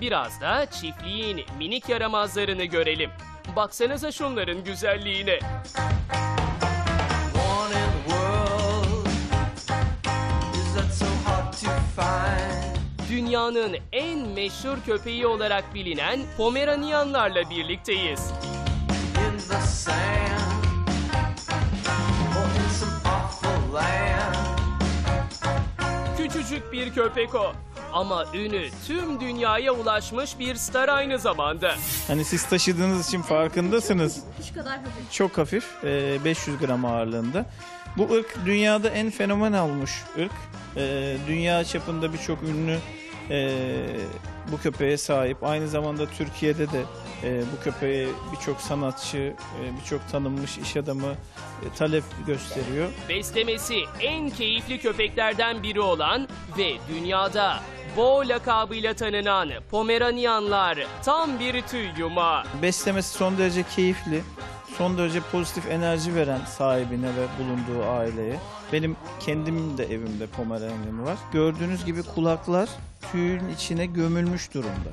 Biraz da çiftliğin minik yaramazlarını görelim. Baksanıza şunların güzelliğine. Dünyanın en meşhur köpeği olarak bilinen Pomeranianlarla birlikteyiz. Küçücük bir köpek o. Ama ünü tüm dünyaya ulaşmış bir star aynı zamanda. Hani siz taşıdığınız için farkındasınız. Şu kadar hafif. Çok hafif, e, 500 gram ağırlığında. Bu ırk dünyada en fenomen olmuş ırk. E, Dünya çapında birçok ünlü e, bu köpeğe sahip. Aynı zamanda Türkiye'de de e, bu köpeğe birçok sanatçı, e, birçok tanınmış iş adamı e, talep gösteriyor. Beslemesi en keyifli köpeklerden biri olan ve dünyada Bo lakabıyla tanınan Pomeranianlar tam bir tüy yumağı. Beslemesi son derece keyifli, son derece pozitif enerji veren sahibine ve bulunduğu aileye. Benim kendim de evimde Pomeranian var. Gördüğünüz gibi kulaklar tüyün içine gömülmüş durumda.